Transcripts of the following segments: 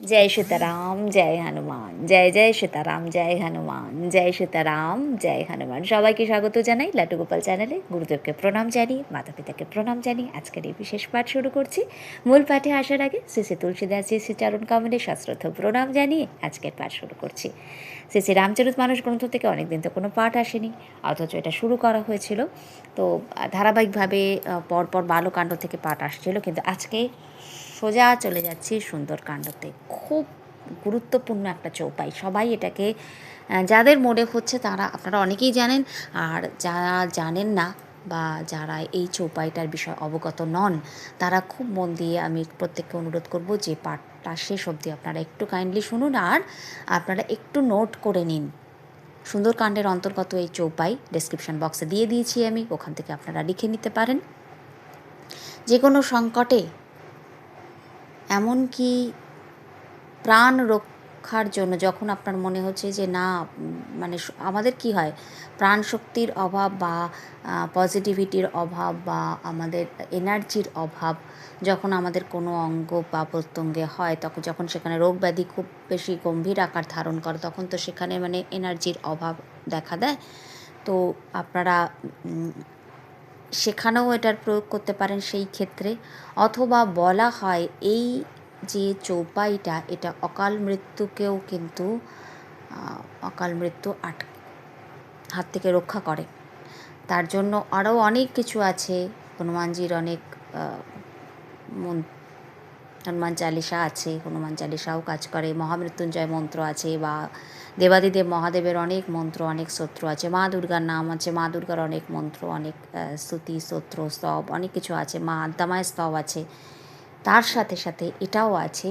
জয় সীতারাম, জয় হনুমান, জয় জয় সীতারাম, জয় হনুমান, জয় সীতারাম, জয় হনুমান। সবাইকে স্বাগত জানাই লাটু গোপাল চ্যানেলে গুরুদেবকে প্রণাম জানি মাতা পিতাকে প্রণাম জানি। আজকের এই বিশেষ পাঠ শুরু করছি। মূল পাঠে আসার আগে শ্রী শ্রী তুলসীদাস শ্রী শ্রী চরণ কামনের শাস্ত্রথ প্রণাম জানিয়ে আজকের পাঠ শুরু করছি। শ্রী শ্রী রামচরিত মানুষ গ্রন্থ থেকে অনেকদিন তো কোনো পাঠ আসেনি, অথচ এটা শুরু করা হয়েছিল। তো ধারাবাহিকভাবে পরপর বালকাণ্ড থেকে পাঠ আসছিল, কিন্তু আজকে সোজা চলে যাচ্ছি সুন্দরকাণ্ডতে। খুব গুরুত্বপূর্ণ একটা চৌপাই। সবাই এটাকে যাদের মনে হচ্ছে তারা, আপনারা অনেকেই জানেন, আর যারা জানেন না বা যারা এই চৌপাইটার বিষয় অবগত নন, তারা খুব মন দিয়ে আমি প্রত্যেককে অনুরোধ করব যে পাঠটা শেষ অবধি আপনারা একটু কাইন্ডলি শুনুন আর আপনারা একটু নোট করে নিন। সুন্দরকাণ্ডের অন্তর্গত এই চৌপাই ডেসক্রিপশন বক্সে দিয়ে দিয়েছি আমি, ওখান থেকে আপনারা লিখে নিতে পারেন। যে কোনো সংকটে এমনকি প্রাণ রক্ষার জন্য যখন আপনার মনে হচ্ছে যে না মানে আমাদের কি হয়? প্রাণ শক্তির অভাব বা পজিটিভিটির অভাব বা আমাদের এনার্জির অভাব যখন আমাদের কোনো অঙ্গ বা প্রত্যঙ্গে হয়, তখন, যখন সেখানে রোগ ব্যাধি খুব বেশি গম্ভীর আকার ধারণ করে, তখন তো সেখানে মানে এনার্জির অভাব দেখা দেয়। তো আপনারা সেখানেও এটার প্রয়োগ করতে পারেন সেই ক্ষেত্রে। অথবা বলা হয়, এই যে চৌপাইটা, এটা অকাল মৃত্যুকেও কিন্তু অকাল মৃত্যু আট, হাত থেকে রক্ষা করে। তার জন্য আরও অনেক কিছু আছে। হনুমানজির অনেক মন- হনুমান চালিসা আছে, হনুমান চালিসাও কাজ করে, মহামৃত্যুঞ্জয় মন্ত্র আছে বা দেবাদিদেব মহাদেবের অনেক মন্ত্র, অনেক স্তোত্র আছে, মা দুর্গার নাম আছে, মা দুর্গার অনেক মন্ত্র, অনেক স্তুতি, স্তোত্র, স্তব, অনেক কিছু আছে, মা আদ্যামায় স্তব আছে। তার সাথে সাথে এটাও আছে,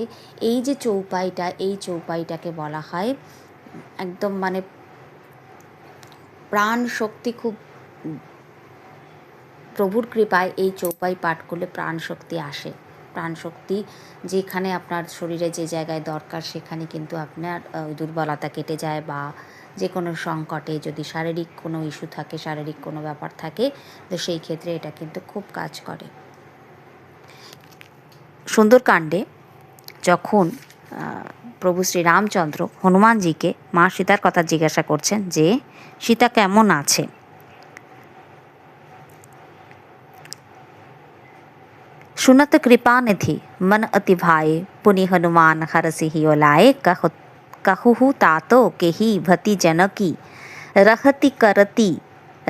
এই যে চৌপাইটা, এই চৌপাইটাকে বলা হয়, একদম মানে প্রাণ শক্তি খুব প্রভুর কৃপায় এই চৌপাই পাঠ করলে প্রাণ শক্তি আসে। প্রাণ শক্তি যেখানে আপনার শরীরে যে জায়গায় দরকার সেখানে কিন্তু আপনার দুর্বলতা কেটে যায় বা যে কোনো সংকটে যদি শারীরিক কোনো ইস্যু থাকে, শারীরিক কোনো ব্যাপার থাকে, তো সেই ক্ষেত্রে এটা কিন্তু খুব কাজ করে। সুন্দরকাণ্ডে যখন প্রভু শ্রী রামচন্দ্র হনুমানজিকে মা সীতার কথা জিজ্ঞাসা করছেন যে, সীতা কেমন আছে? सुनत कृपा निधि मन अति भाए पुनि हनुमान हरसि ही ओलाए कहु कहु तातो केही भति जनकी रहति करति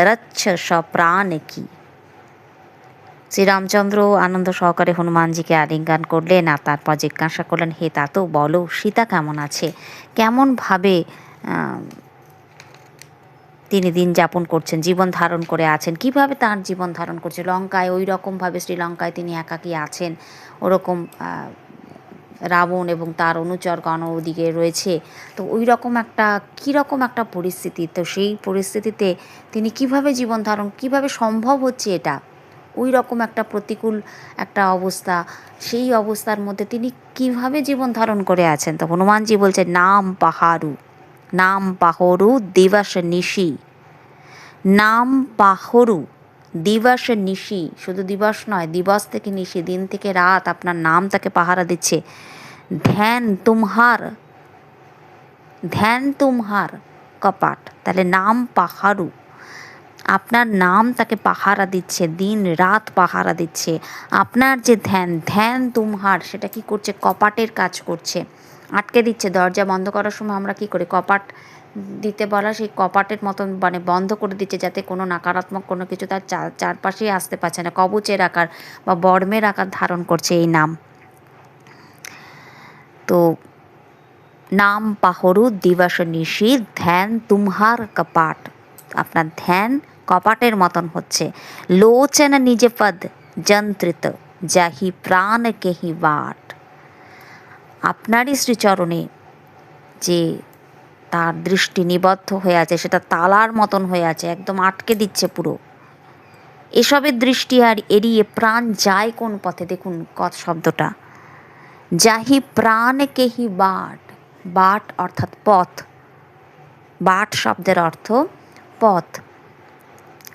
রচ্ছ সপ্রাণ কি শ্রীরামচন্দ্র আনন্দ সহকারে হনুমানজিকে আলিঙ্গন করলেন আর তারপর জিজ্ঞাসা করলেন হে তাতো বলো সীতা কেমন আছে কেমনভাবে আহ, তিনি দিন যাপন করছেন, জীবন ধারণ করে আছেন। কীভাবে তার জীবন ধারণ করছে? লঙ্কায় ওই রকমভাবে শ্রীলঙ্কায় তিনি একাকী আছেন। ওরকম রাবণ এবং তার অনুচরগণ ওদিকে রয়েছে। তো ওই রকম একটা কীরকম একটা পরিস্থিতি? তো সেই পরিস্থিতিতে তিনি কীভাবে জীবন ধারণ, কীভাবে সম্ভব হচ্ছে এটা? ওই রকম একটা প্রতিকূল একটা অবস্থা। সেই অবস্থার মধ্যে তিনি কীভাবে জীবন ধারণ করে আছেন? তো হনুমানজি বলছে নাম পাহাড়ু। নাম পাহরু দিবস নিশি। নাম পাহরু দিবস নিশি। শুধু দিবস নয়, দিবস থেকে নিশি, দিন থেকে রাত আপনার নাম তাকে পাহারা দিচ্ছে। ধ্যান তুমহার ধ্যান তুমহার কপাট। তাহলে নাম পাহাড়ু আপনার নাম তাকে পাহারা দিচ্ছে, দিন রাত পাহারা দিচ্ছে। আপনার যে ধ্যান ধ্যান তুমহার, সেটা কি করছে? কপাটের কাজ করছে। আটকে দিচ্ছে। দরজা বন্ধ করার সময় আমরা কি করি? কপাট দিতে বলা সেই কপাটের মতন মানে বন্ধ করে দিচ্ছে যাতে কোনো নাকারাত্মক কোনো কিছু তার চারপাশেই আসতে পারছে না। কবচের আকার বা বর্মের আকার ধারণ করছে এই নাম। তো নাম পাহরু দিবস নিশি, ধ্যান তুমহার কপাট। আপনার ধ্যান কপাটের মতন হচ্ছে। লোচন নিজ পদ, যন্ত্রিত, যাহি প্রাণ কেহি বাট আপনারই শ্রীচরণে যে তার দৃষ্টি নিবদ্ধ হয়ে আছে, সেটা তালার মতন হয়ে আছে, একদম আটকে দিচ্ছে পুরো। এসবের দৃষ্টি আর এড়িয়ে প্রাণ যায় কোন পথে? দেখুন কত শব্দটা। যাহি প্রাণ কেহি বাট বাট অর্থাৎ পথ। বাট শব্দের অর্থ পথ।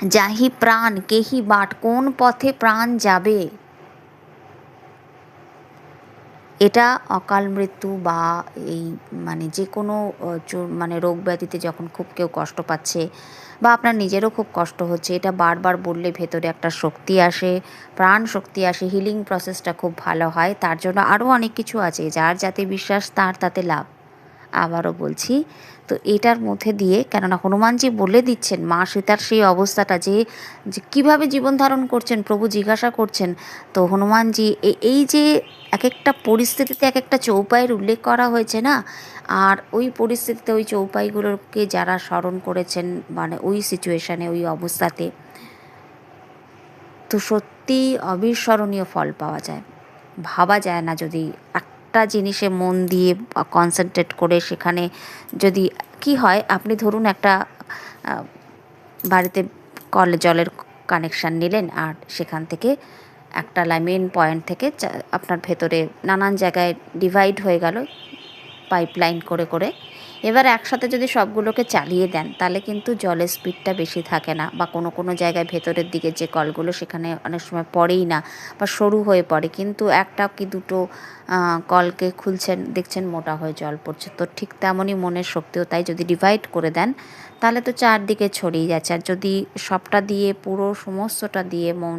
যাহি প্রাণ কেহি বাট, কোন পথে প্রাণ যাবে? এটা অকাল মৃত্যু বা এই মানে যে কোনো মানে রোগ ব্যাধিতে যখন খুব কেউ কষ্ট পাচ্ছে বা আপনার নিজেরও খুব কষ্ট হচ্ছে, এটা বারবার বললে ভেতরে একটা শক্তি আসে, প্রাণ শক্তি আসে হিলিং প্রসেসটা খুব ভালো হয়। তার জন্য আরও অনেক কিছু আছে, যার যাতে বিশ্বাস, তার তাতে লাভ। আবারও বলছি। তো এটার মধ্যে দিয়ে, কেননা হনুমানজি বলে দিচ্ছেন, মা সীতার সেই অবস্থাটা যে কীভাবে জীবন ধারণ করছেন, প্রভু জিজ্ঞাসা করছেন, তো হনুমানজি এই যে এক একটা পরিস্থিতিতে এক একটা চৌপাইয়ের উল্লেখ করা হয়েছে না? আর ওই পরিস্থিতিতে ওই চৌপাইগুলোকে যারা স্মরণ করেছেন মানে ওই সিচুয়েশানে ওই অবস্থাতে, তো সত্যি অবিস্মরণীয় ফল পাওয়া যায়। ভাবা যায় না যদি একটা জিনিসে মন দিয়ে কনসেন্ট্রেট করে সেখানে যদি, কি হয়, আপনি ধরুন একটা বাড়িতে কল, জলের কানেকশান নিলেন আর সেখান থেকে একটা লাইন পয়েন্ট থেকে আপনার ভেতরে নানান জায়গায় ডিভাইড হয়ে গেল পাইপলাইন করে করে। এবার একসাথে যদি সবগুলোকে চালিয়ে দেন, তাহলে কিন্তু জলের স্পিডটা বেশি থাকে না বা কোনো কোনো জায়গায় ভেতরের দিকে যে কলগুলো সেখানে অনেক সময় পড়েই না বা সরু হয়ে পড়ে। কিন্তু একটা কি দুটো কলকে খুলছেন, দেখছেন মোটা হয়ে জল পড়ছে। তো ঠিক তেমনই মনের শক্তিও তাই যদি ডিভাইড করে দেন, তাহলে তো চারদিকে ছড়িয়ে যাচ্ছে। আর যদি সবটা দিয়ে, পুরো সমস্তটা দিয়ে মন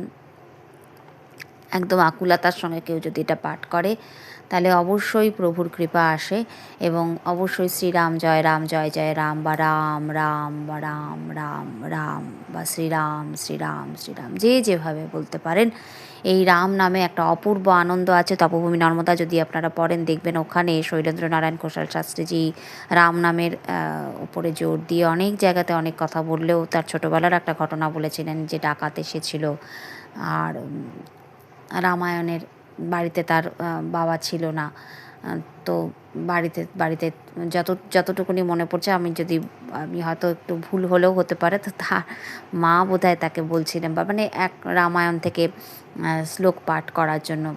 একদম আকুলতার সঙ্গে কেউ যদি এটা পাঠ করে, তাহলে অবশ্যই প্রভুর কৃপা আসে এবং অবশ্যই শ্রীরাম জয় রাম জয় জয় রাম বা রাম রাম বা রাম রাম রাম বা শ্রীরাম শ্রীরাম শ্রীরাম, যে যেভাবে বলতে পারেন। এই রাম নামে একটা অপূর্ব আনন্দ আছে। তপভূমি নর্মদা যদি আপনারা পড়েন, দেখবেন ওখানে শৈলেন্দ্র নারায়ণ ঘোষাল শাস্ত্রীজি রাম নামের উপরে জোর দিয়ে অনেক জায়গাতে অনেক কথা বললেও তার ছোটোবেলার একটা ঘটনা বলেছিলেন যে ডাকাত এসেছিল। আর রামায়ণের বাড়িতে তার বাবা ছিল না। তো বাড়িতে বাড়িতে যত, যতটুকুনি মনে পড়ছে, আমি যদি, আমি হয়তো একটু ভুল হলেও হতে পারে, তো তার মা বোধহয় তাকে বলছিলেন, বা মানে এক রামায়ণ থেকে শ্লোক পাঠ করার জন্য।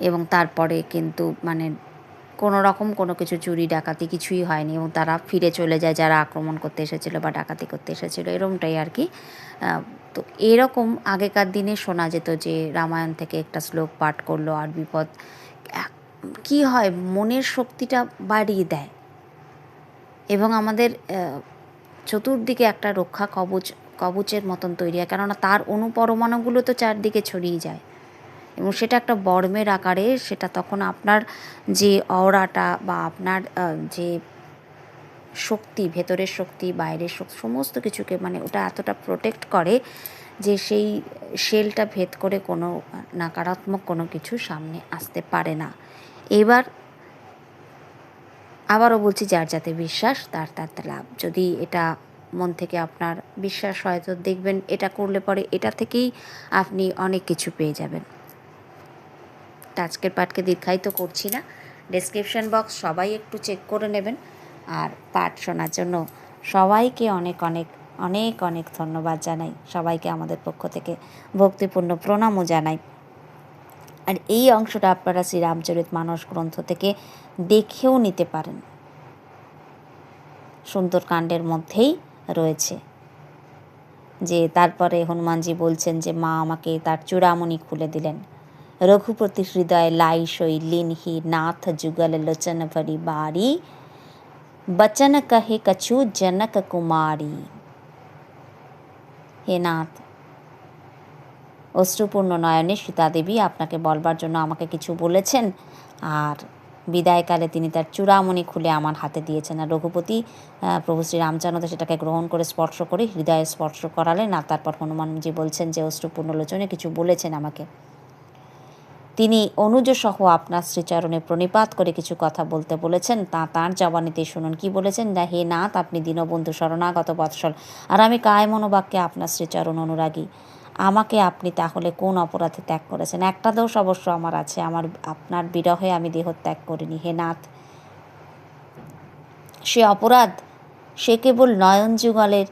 এবং তারপরে কিন্তু মানে কোনো রকম কোনো কিছু চুরি ডাকাতি কিছুই হয়নি এবং তারা ফিরে চলে যায় যারা আক্রমণ করতে এসেছিল বা ডাকাতি করতে এসেছিল এরকমটাই আর কি। তো এরকম আগেকার দিনে শোনা যেত যে রামায়ণ থেকে একটা শ্লোক পাঠ করল আর বিপদ কি হয় মনের শক্তিটা বাড়িয়ে দেয়। এবং আমাদের চতুর্দিকে একটা রক্ষা কবচ, কবচের মতন তৈরি হয়, কেননা তার অনুপরমাণুগুলো তো চারদিকে ছড়িয়ে যায়। এবং সেটা একটা বর্মের আকারে সেটা তখন আপনার যে অওরাটা বা আপনার যে শক্তি, ভেতরের শক্তি, বাইরের শক্তি, সমস্ত কিছুকে মানে ওটা এতটা প্রোটেক্ট করে যে সেই শেলটা ভেদ করে কোনো নাকারাত্মক কোনো কিছু সামনে আসতে পারে না। এবার আবারও বলছি, যার যাতে বিশ্বাস তার তার লাভ। যদি এটা মন থেকে আপনার বিশ্বাস হয়, তো দেখবেন এটা করলে পরে এটা থেকেই আপনি অনেক কিছু পেয়ে যাবেন। আজকের পাঠকে দীর্ঘায়িত করছি না। ডেসক্রিপশন বক্স সবাই একটু চেক করে নেবেন। আর পাঠ শোনার জন্য সবাইকে অনেক অনেক অনেক অনেক ধন্যবাদ জানাই। সবাইকে আমাদের পক্ষ থেকে ভক্তিপূর্ণ প্রণামও জানাই। আর এই অংশটা আপনারা শ্রীরামচরিত মানস গ্রন্থ থেকে দেখেও নিতে পারেন। সুন্দরকাণ্ডের মধ্যেই রয়েছে যে তারপরে হনুমানজি বলছেন যে মা আমাকে তার চূড়ামণি খুলে দিলেন। রঘুপতি হৃদয় লাই সই লিনহি নাথ যুগল লোচন ভরি বাড়ি বচন কহে কছু জনক কুমারী হে নাথ অশ্রুপূর্ণ নয়নে সীতাদেবী আপনাকে বলবার জন্য আমাকে কিছু বলেছেন। আর বিদায়কালে তিনি তার চূড়ামণি খুলে আমার হাতে দিয়েছেন। আর রঘুপতি প্রভু শ্রী রামচন্দ্র সেটাকে গ্রহণ করে স্পর্শ করে হৃদয়ে স্পর্শ করালেন। আর তারপর হনুমানজি বলছেন যে, অশ্রুপূর্ণ লোচনে কিছু বলেছেন আমাকে। তিনি অনুজ সহ আপনার শ্রীচরণে প্রণিপাত করে কিছু কথা বলতে বলেছেন। তা তাঁর জবানিতে শুনুন। কি বলেছেন? না, হে নাথ, আপনি দীনবন্ধু শরণাগত বৎসল। আর আমি কায় মনোবাক্যে আপনার শ্রীচরণ অনুরাগী। আমাকে আপনি তাহলে কোন অপরাধে ত্যাগ করেছেন? একটা দোষ অবশ্য আমার আছে। আমার, আপনার বিরহে আমি দেহ ত্যাগ করিনি। হে নাথ, সে অপরাধ, সে কেবল নয়ন যুগলের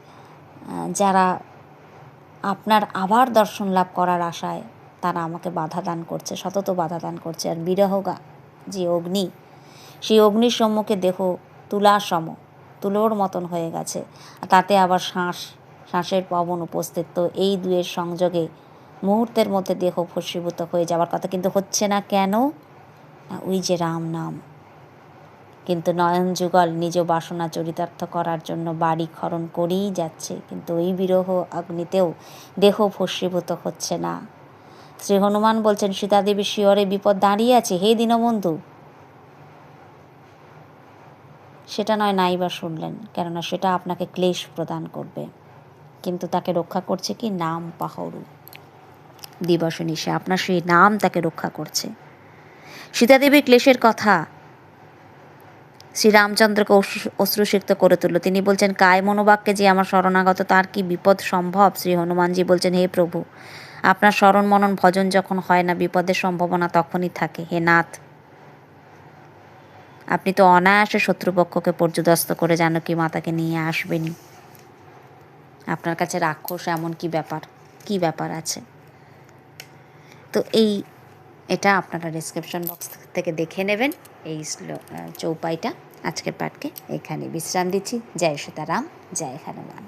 যারা আপনার আবার দর্শন লাভ করার আশায় তারা আমাকে বাধা দান করছে, সতত বাধা দান করছে। আর বিরহগা যে অগ্নি, সেই অগ্নির সম্মুখে দেহ তুলা সম, তুলোর মতন হয়ে গেছে। তাতে আবার শ্বাস শ্বাসের পবন উপস্থিত। তো এই দুয়ের সংযোগে মুহূর্তের মধ্যে দেহ ভস্মীভূত হয়ে যাওয়ার কথা কিন্তু হচ্ছে না কেন? ওই যে রাম নাম। কিন্তু নয়ন যুগল নিজ বাসনা চরিতার্থ করার জন্য বাড়ি খরণ করেই যাচ্ছে। কিন্তু ওই বিরহ অগ্নিতেও দেহ ভস্মীভূত হচ্ছে না। শ্রী হনুমান বলছেন সীতাদেবী শিয়রে বিপদ দাঁড়িয়ে আছে, হে দীনবন্ধু। সেটা নয় নাই বা শুনলেন, কেননা সেটা আপনাকে ক্লেশ প্রদান করবে। কিন্তু তাকে রক্ষা করছে কি? নাম পাহরু। দিবস নিশে আপনার সেই নাম তাকে রক্ষা করছে। সীতাদেবীর ক্লেশের কথা শ্রীরামচন্দ্রকে অশ্রু- অশ্রুসিক্ত করে তুলল। তিনি বলছেন, কায় মনোবাক্যে যে আমার শরণাগত, তার কি বিপদ সম্ভব? শ্রী হনুমানজি বলছেন, হে প্রভু আপনার স্মরণ মনন ভজন যখন হয় না, বিপদের সম্ভাবনা তখনই থাকে। হে নাথ, আপনি তো অনায়াসে শত্রুপক্ষকে পর্যদস্ত করে জানকী মাতাকে নিয়ে আসবেনই। আপনার কাছে রাক্ষস এমন কি ব্যাপার? কি ব্যাপার আছে? তো এই, এটা আপনারা ডিসক্রিপশন বক্স থেকে দেখে নেবেন। এই চৌপাইটা আজকের পাঠকে এখানে বিশ্রাম দিচ্ছি। জয় সীতারাম, জয় হনুমান।